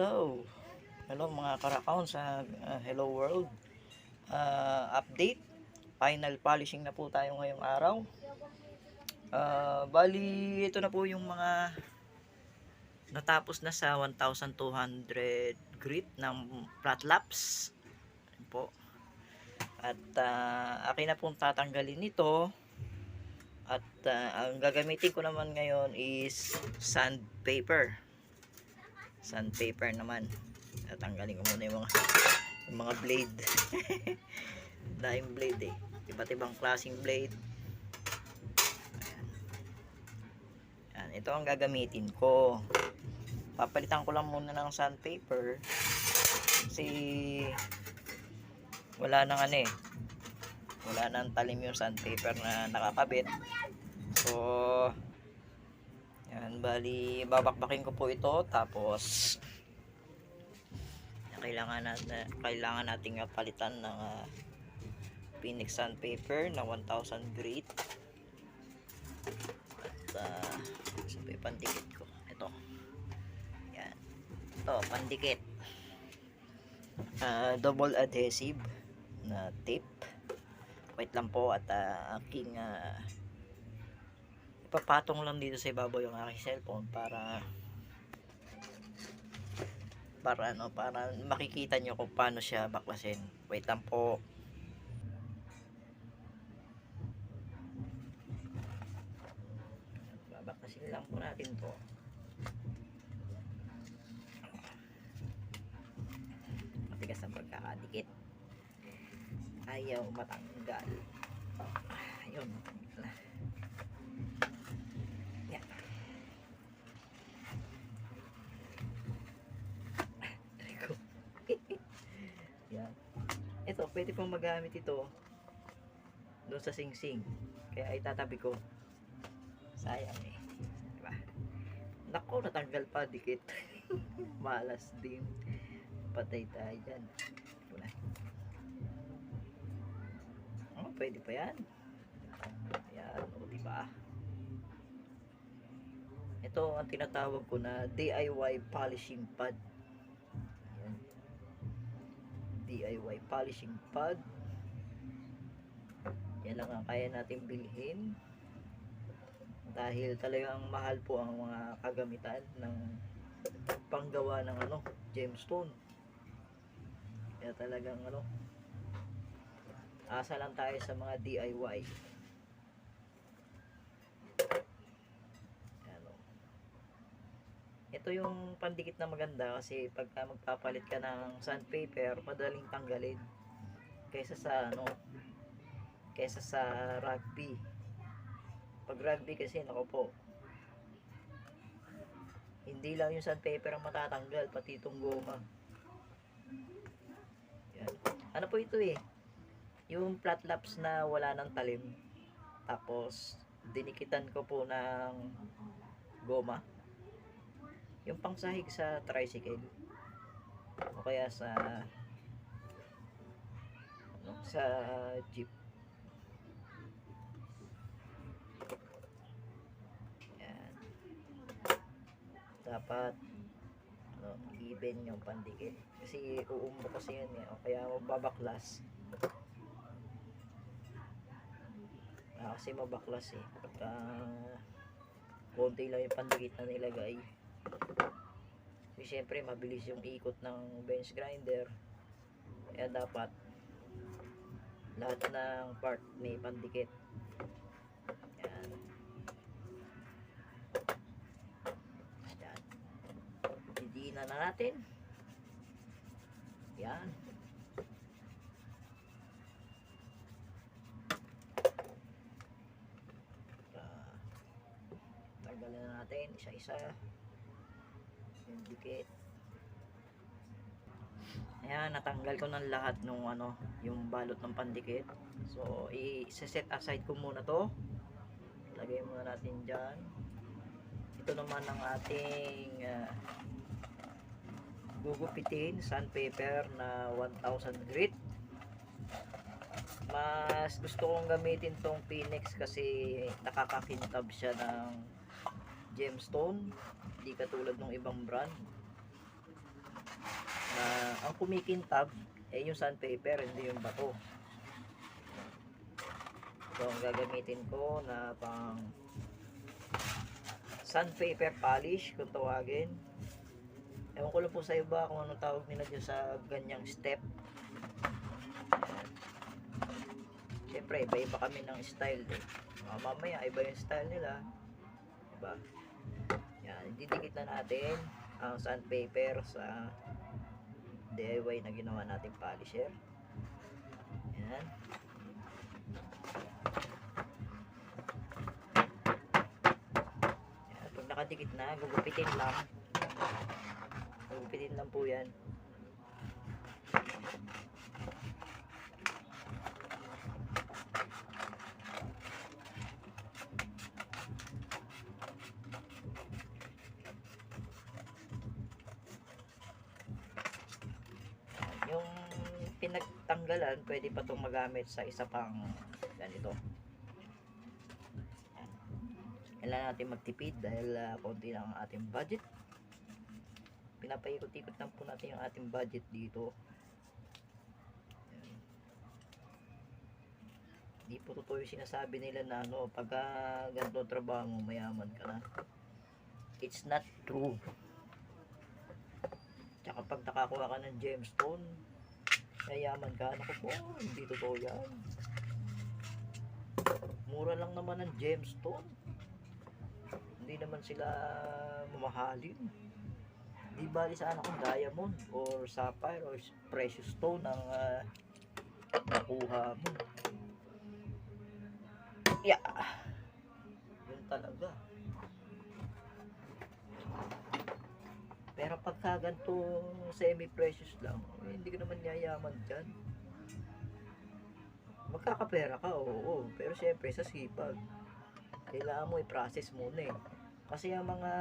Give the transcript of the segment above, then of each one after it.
hello. Hello mga karakaon sa uh, Hello World. Uh, update. Final polishing na po tayo ngayong araw. Uh, bali, ito na po yung mga natapos na sa 1,200 grit ng flat laps. Po. At uh, akin na pong tatanggalin ito. At uh, ang gagamitin ko naman ngayon is sandpaper. Sandpaper naman. Tatanggalin ko muna yung mga yung mga blade. Dahing blade eh. Iba't ibang klaseng blade. Ayan, ito ang gagamitin ko. Papalitan ko lang muna ng sandpaper. Kasi wala nang ano eh. Wala nang talim yung sandpaper na nakakabit. So, yan, bali, babakbakin ko po ito. Tapos, kailangan natin, kailangan nating palitan ng uh, Phoenix sandpaper na 1000 grit. At, uh, sabi, pandikit ko. Ito. Yan. Ito, pandikit. Uh, double adhesive na tape. Wait lang po at uh, aking uh, ipapatong lang dito sa ibabaw yung aking cellphone para para ano para makikita nyo kung paano siya baklasin. Wait lang po. Babaklasin lang po natin to. Matigas ang pagkakadikit. Ayaw matanggal ayun matanggal yan Rico. yan ito pwede pong magamit ito doon sa sing-sing. Kaya itatabi ko. Sayang eh. Diba? Nako natanggal pa. Dikit. Malas din. Patay tayo dyan. Wala Oh, pwede pa yan. Ayan, o diba? Ito ang tinatawag ko na DIY polishing pad. Ayan. DIY polishing pad. Yan lang ang kaya natin bilhin. Dahil talagang mahal po ang mga kagamitan ng panggawa ng ano, gemstone. Kaya talagang ano, asa lang tayo sa mga DIY ano. Ito yung pandikit na maganda kasi pagka magpapalit ka ng sandpaper madaling tanggalin kaysa sa ano kaysa sa rugby. Pag rugby kasi nako po hindi lang yung sandpaper ang matatanggal pati itong goma. Yan. Ano po ito eh? Yung flat laps na wala ng talim tapos dinikitan ko po ng goma yung pangsahig sa tricycle. O kaya sa ano, sa jeep. Yan. Dapat ano, even yung pandikit. Kasi uumbo kasi yun eh. O kaya mababaklas. Ah, kasi mabaklas eh. Pagka konti lang yung pandikit na nilagay. So, syempre, mabilis yung ikot ng bench grinder. Kaya dapat lahat ng part may pandikit. Yan. Yan. Didiin na natin. Yan. Ah, tanggalin na natin isa-isa yung dikit. Ayan natanggal ko ng lahat nung ano yung balot ng pandikit. So i-set aside ko muna to. Lagay muna natin dyan. Ito naman ang ating uh, gugupitin sandpaper na 1000 grit. Mas gusto kong gamitin tong Phoenix kasi nakakakintab siya ng gemstone hindi katulad ng ibang brand na ang kumikintab ay yung sandpaper, hindi yung bato. So, ang gagamitin ko na pang sandpaper polish, kung tawagin. Ewan ko lang po sa iba kung anong tawag nila dyan sa ganyang step. Siyempre, iba-iba kami ng style eh. Ah, mamaya, iba yung style nila. Diba? Yan, didikit na natin ang sandpaper sa DIY na ginawa nating polisher. Yan. Yan, pag nakadikit na, gugupitin lang. Gugupitin lang po yan. Yung pinagtanggalan, pwede pa itong magamit sa isa pang ganito. Kailangan natin magtipid dahil ah, konti lang ang ating budget. Pinapaikot-ikot lang po natin yung ating budget dito. Hindi po totoo yung sinasabi nila na ano, pagka ganito trabaho mo, mayaman ka na. It's not true. Tsaka pag nakakuha ka ng gemstone, yayaman ka. Naku po, hindi totoo yan. Mura lang naman ng gemstone. Hindi naman sila mamahalin. Di bali sa anak diamond or sapphire or precious stone ang ah, nakuha mo. Yeah. Yun talaga. Pero pagka ganito semi-precious lang, eh, hindi ka naman yayaman dyan. Magkakapera ka, oo. Pero syempre sa sipag, kailangan mo i-process muna eh. Kasi ang mga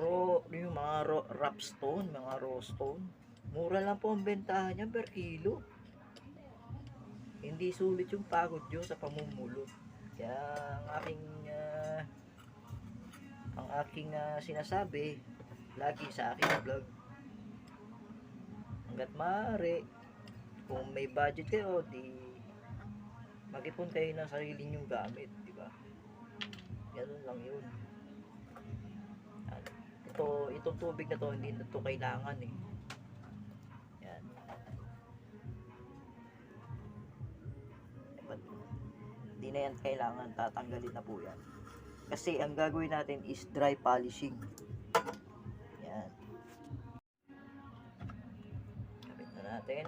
raw, yung mga raw, rough stone, mga raw stone, mura lang po ang bentahan niya per kilo. Hindi sulit yung pagod nyo sa pamumulot. Kaya ang aking ah, ang aking ah, sinasabi lagi sa aking vlog hanggat maaari kung may budget kayo di mag-ipon kayo ng sarili nyong gamit di ba? Ganun lang yun. Ito itong tubig na to hindi na to kailangan eh. Yan. But, hindi na yan kailangan tatanggalin na po yan kasi ang gagawin natin is dry polishing. Yan. Kapit na natin.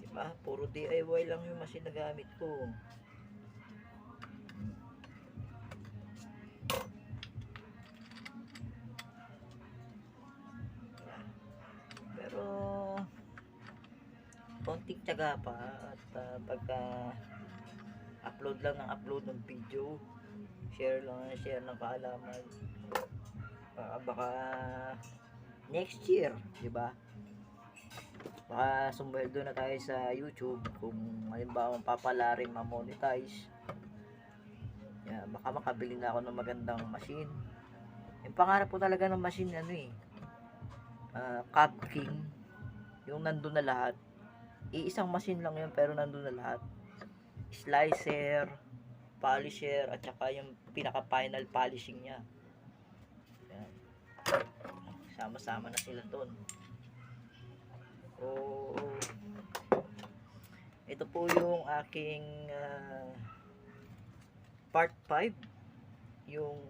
Diba? Puro DIY lang yung machine na ko. Konting tiyaga pa at ah, pagka upload lang ng upload ng video share lang ng share ng kaalaman. Baka, baka next year di ba? Baka sumweldo na tayo sa YouTube kung halimbawa papalarin ma-monetize. Yeah, baka makabili na ako ng magandang machine. Yung pangarap ko talaga ng machine ano eh uh, Cab King yung nandun na lahat iisang machine lang yun pero nandun na lahat. Slicer polisher at saka yung pinaka final polishing niya. Sama-sama na sila doon so ito po yung aking ah, part 5 yung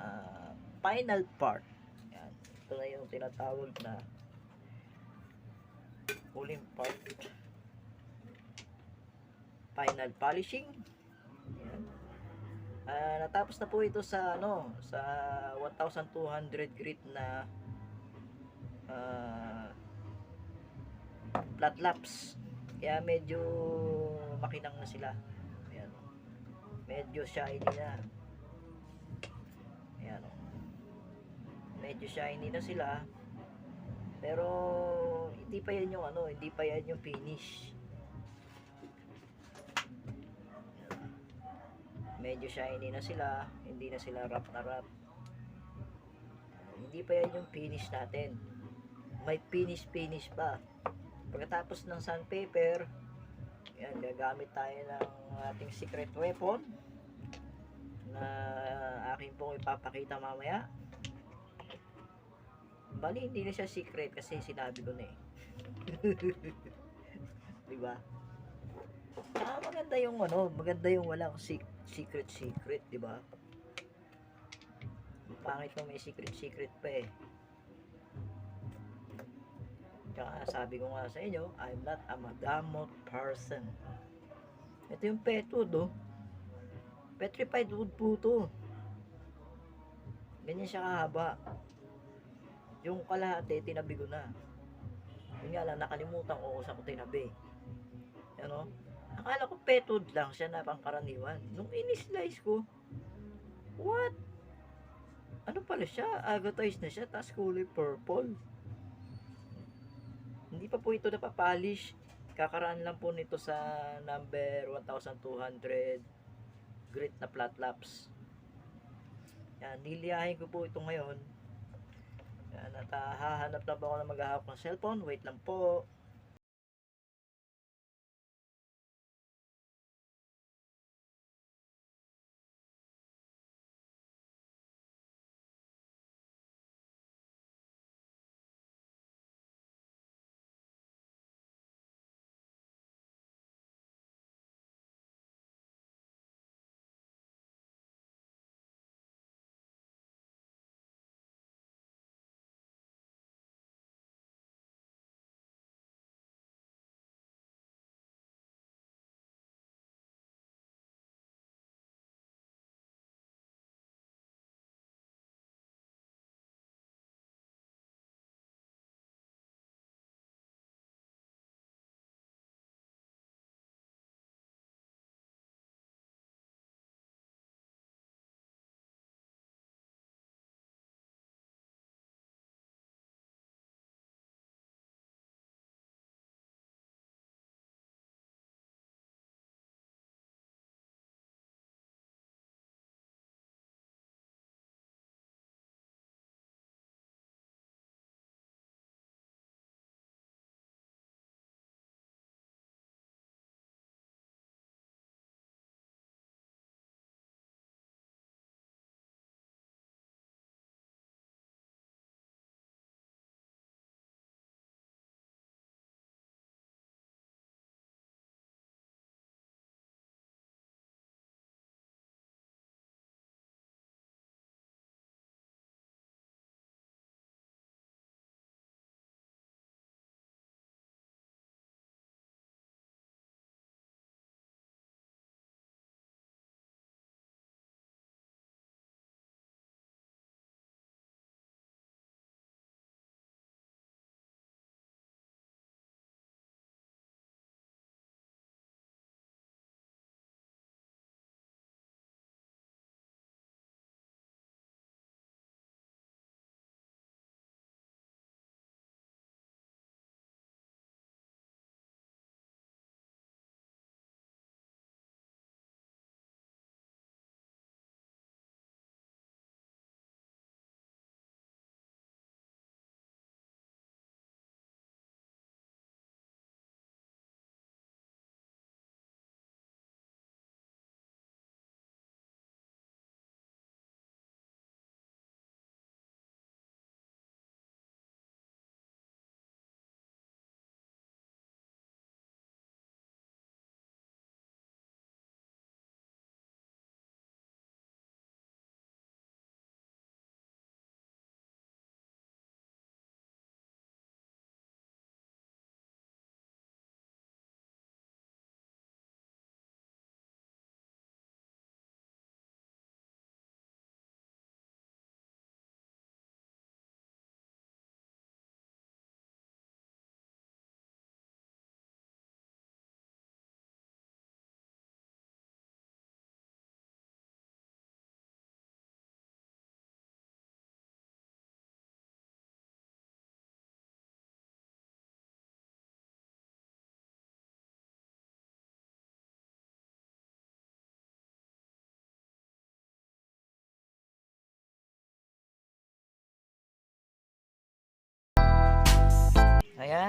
ah, final part. Yan. ito na yung tinatawag na huling part final polishing Ayan. Ah, natapos na po ito sa ano sa 1200 grit na ah, flat laps kaya medyo makinang na sila Ayan. medyo shiny na Ayan. oh. medyo shiny na sila pero hindi pa yan yung ano, hindi pa yan yung finish. medyo shiny na sila, hindi na sila wrap na wrap. Hindi pa yan yung finish natin. May finish-finish pa. Pagkatapos ng sandpaper, yan, gagamit tayo ng ating secret weapon na akin pong ipapakita mamaya. Bali, hindi na siya secret kasi sinabi ko na eh. diba? Ah, maganda yung ano, maganda yung walang sec- secret secret, di ba? Ang Pangit na may secret secret pa eh. Kaya sabi ko nga sa inyo, I'm not a madamot person. Ito yung pet wood, oh. Petrified wood po to. Ganyan siya kahaba. Yung kalahati, tinabi ko na. Yun nga lang, nakalimutan ko saan ko tinabi. Ano? Akala ko petod lang siya na pangkaraniwan. Nung in-slice ko, what? Ano pala siya? Advertise na siya, tapos kulay purple. Hindi pa po ito napapolish. Kakaraan lang po nito sa number 1200 grit na flat laps. Yan, niliyahin ko po ito ngayon. Yan, at ah, hahanap lang po ako na maghahawak ng cellphone. Wait lang po.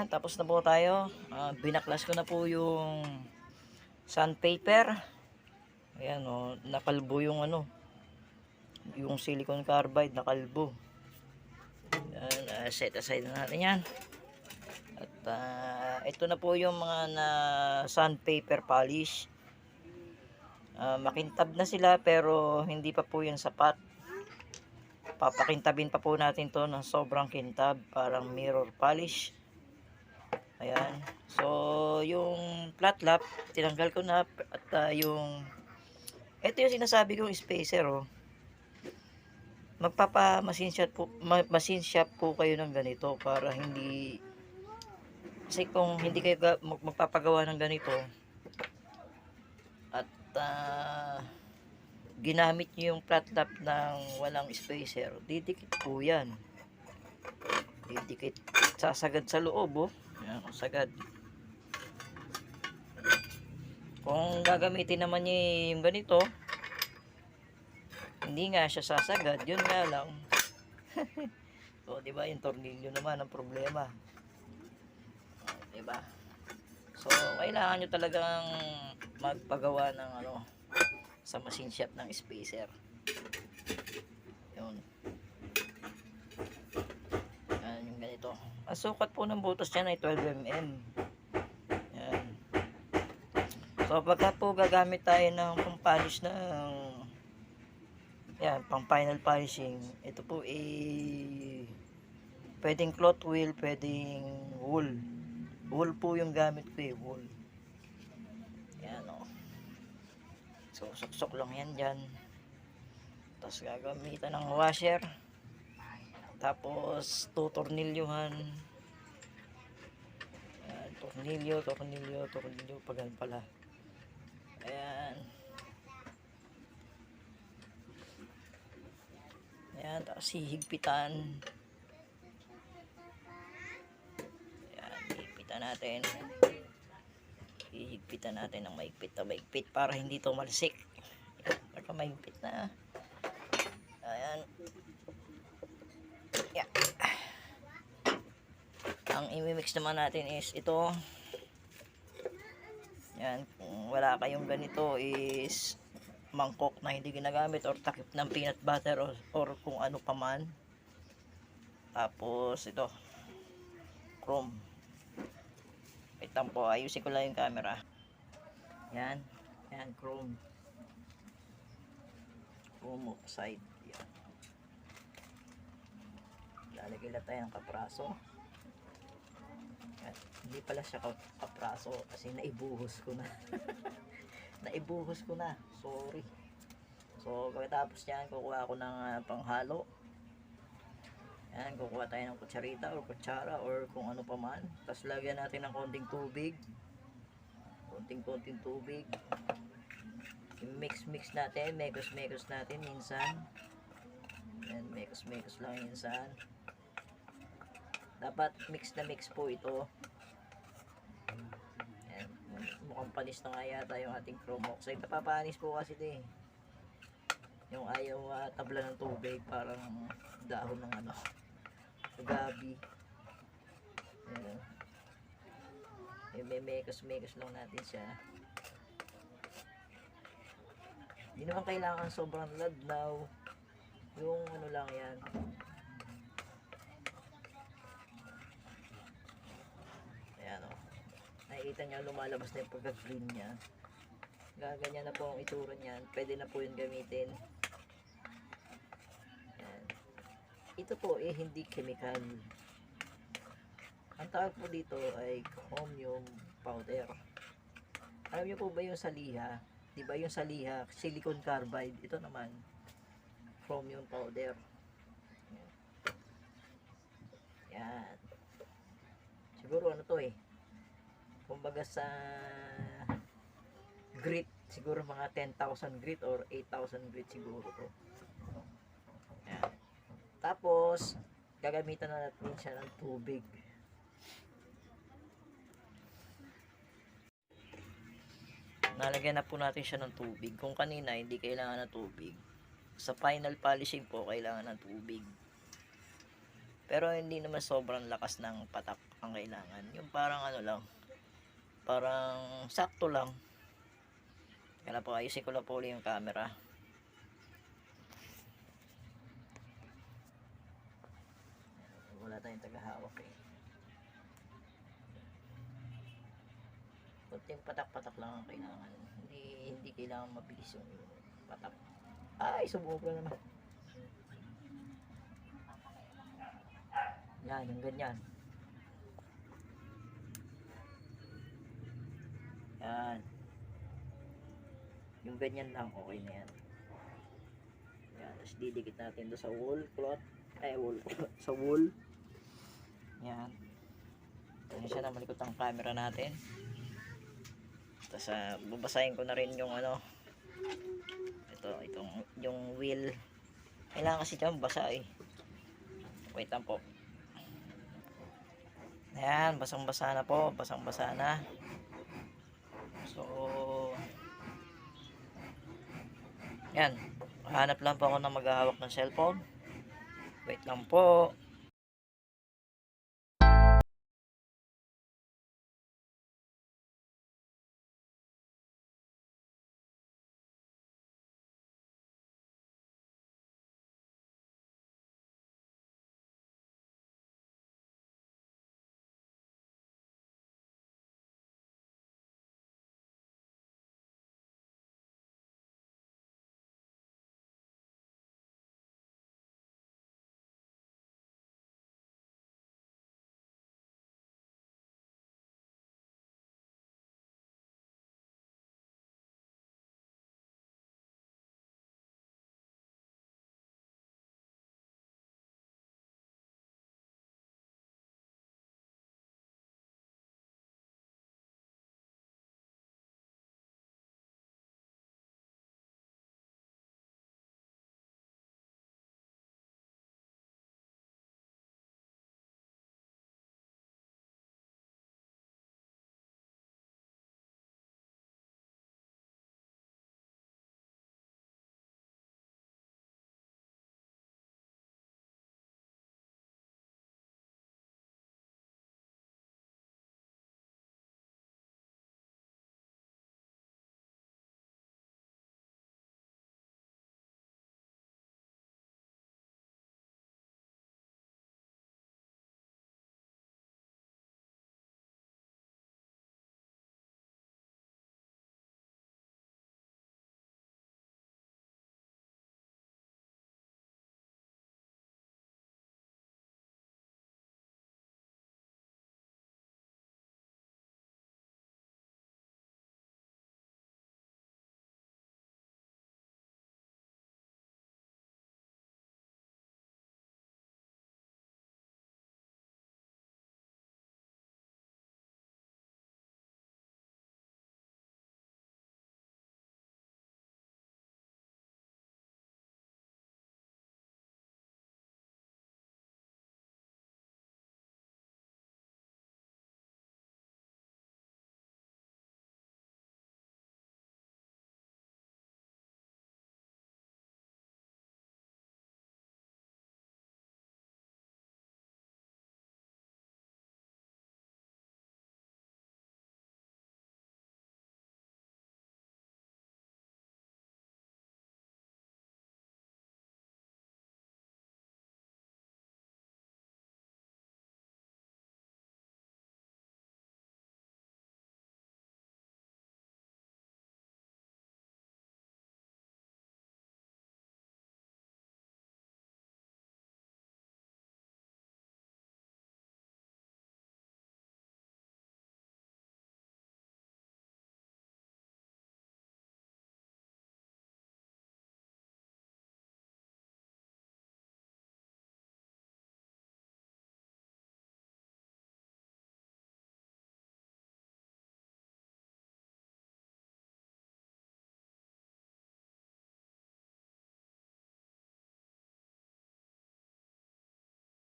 Ayan, tapos na po tayo. Ah, binaklas ko na po yung sandpaper. Ayan, oh, nakalbo yung ano, yung silicone carbide, nakalbo. Ayan, ah, set aside na natin yan. At ah, ito na po yung mga na sandpaper polish. Ah, makintab na sila pero hindi pa po yan sapat. Papakintabin pa po natin to ng sobrang kintab, parang mirror polish. Ayan. So, yung flat lap, tinanggal ko na at ah, yung ito yung sinasabi kong spacer oh. Magpapa machine shop po, ma- machine shop po kayo ng ganito para hindi kasi kung hindi kayo ga- mag- magpapagawa ng ganito at ah, ginamit nyo yung flat lap ng walang spacer, didikit po yan. Didikit. Sasagad sa loob, oh. Yan, sagad. Kung gagamitin naman niya yung ganito, hindi nga siya sasagad. Yun nga lang. so, di ba, yung tornilyo naman ang problema. Oh, di ba? So, kailangan nyo talagang magpagawa ng ano, sa machine shop ng spacer. Yun. Yan yung ganito. Ang sukat po ng butas niya ay 12mm. Yan. So pagka po gagamit tayo ng pang-polish ng yan, pang final polishing, ito po eh pwedeng cloth wheel, pwedeng wool. Wool po yung gamit ko eh, wool. Yan o. So, suksok lang yan dyan. Tapos gagamitan ng washer. Tapos, tutornilyuhan. Ayan, tornilyo, tornilyo, tornilyo. Pagan pala. Ayan. Ayan, tapos hihigpitan. Ayan, hihigpitan natin. Hihigpitan natin ng maigpit na maigpit para hindi to malsik. Ayan, maigpit na. Ayan. Yeah. Ang imimix naman natin is ito. Yan, kung wala kayong ganito is mangkok na hindi ginagamit or takip ng peanut butter or, or kung ano pa man. Tapos ito, chrome. Wait po, ayusin ko lang yung camera. Yan, yan, chrome. Chrome oxide. Yan. Lalagay tayo ng kapraso. Yan. Hindi pala siya ka- kapraso kasi naibuhos ko na. naibuhos ko na. Sorry. So, pagkatapos yan, kukuha ako ng ah, panghalo. Yan, kukuha tayo ng kutsarita or kutsara or kung ano pa man. Tapos lagyan natin ng konting tubig. Konting-konting tubig. I-mix-mix natin, mekos-mekos natin minsan. Yan, mekos-mekos lang minsan. Dapat mix na mix po ito. Yan. Mukhang panis na nga yata yung ating chrome oxide. Napapanis po kasi ito eh. Yung ayaw ah, tabla ng tubig, parang dahon ng ano. Gabi. Yan. May mekos-mekos lang natin siya. Hindi naman kailangan sobrang ladnaw. Yung ano lang yan. Nakikita niya lumalabas na yung pagka-green niya. Gaganyan na po ang itsura niyan. Pwede na po yun gamitin. Ayan. Ito po eh hindi chemical. Ang tawag po dito ay chromium powder. Alam niyo po ba yung saliha? Di ba yung saliha, silicone carbide? Ito naman, chromium powder. Yan. Siguro ano to eh. Kumbaga sa grit, siguro mga 10,000 grit or 8,000 grit siguro to. Yan. Tapos, gagamitan na natin siya ng tubig. Nalagyan na po natin siya ng tubig. Kung kanina hindi kailangan ng tubig, sa final polishing po kailangan ng tubig. Pero hindi naman sobrang lakas ng patak ang kailangan. Yung parang ano lang, parang sakto lang. Kaya po, ayusin ko lang po yung camera. Wala tayong tagahawak eh. Kunting patak-patak lang ang kailangan. Hindi, hindi kailangan mabilis yung patak. Ay, sumobra naman. Yan, yung ganyan. Yan. Yung ganyan lang, okay na yan. Yan, tapos didikit natin doon sa wall cloth. Ay, wall cloth. Sa wall. Yan. Yan siya na malikot ang camera natin. Tapos, ah, babasahin ko na rin yung ano. Ito, itong, yung wheel. Kailangan kasi dyan basa eh. Wait lang po. Ayan, basang-basa na po. Basang-basa na. So, yan. Hanap lang po ako ng maghahawak ng cellphone. Wait lang po.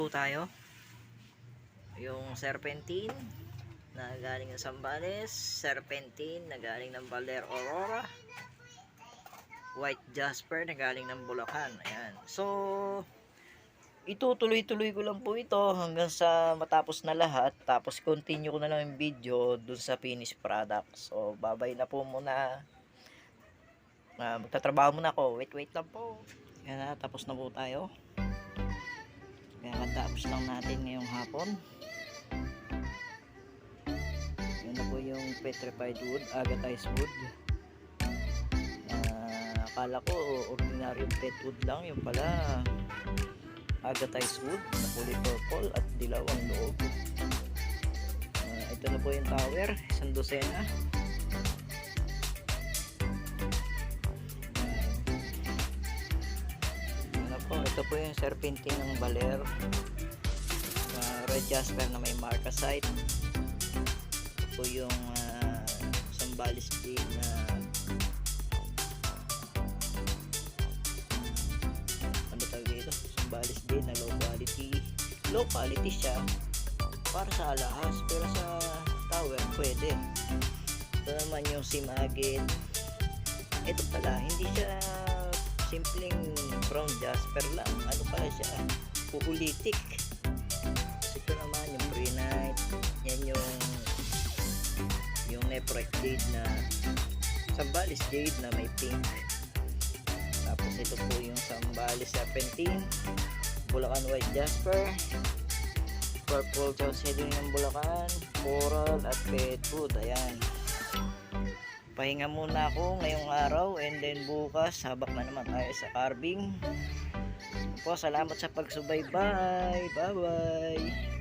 Tayo. Yung serpentine na galing ng Zambales, serpentine na galing ng Baler Aurora, white jasper na galing ng Bulacan. Ayan. So, itutuloy-tuloy ko lang po ito hanggang sa matapos na lahat. Tapos continue ko na lang yung video dun sa finished product. So, babay na po muna. Ah, magtatrabaho muna ako. Wait, wait lang po. Kaya na, tapos na po tayo. Kaya katapos lang natin ngayong hapon. Yan na po yung petrified wood, agatized wood. Ah, akala ko ordinary pet wood lang. Yung pala agatized wood na kulay purple at dilaw ang loob. Ah, ito na po yung tower, isang dosena. Ito po yung serpentine ng baler. Ah, red jasper na may marcasite. Ito po yung uh, sambalis blade na ano tawag dito? Sambalis din na low quality. Low quality siya para sa alahas pero sa tower pwede. Ito naman yung simagin. Ito pala, hindi siya simpleng brown jasper lang. Ano pala siya? Uulitik. Ito naman yung pre-night. Yan yung yung neprite jade na sambalis jade na may pink. Tapos ito po yung sambalis serpentine. Bulacan white jasper. Purple chalcedony ng Bulacan. Coral at pet food. Ayan pahinga muna ako ngayong araw and then bukas habak na naman tayo sa carving po salamat sa pagsubaybay. Bye bye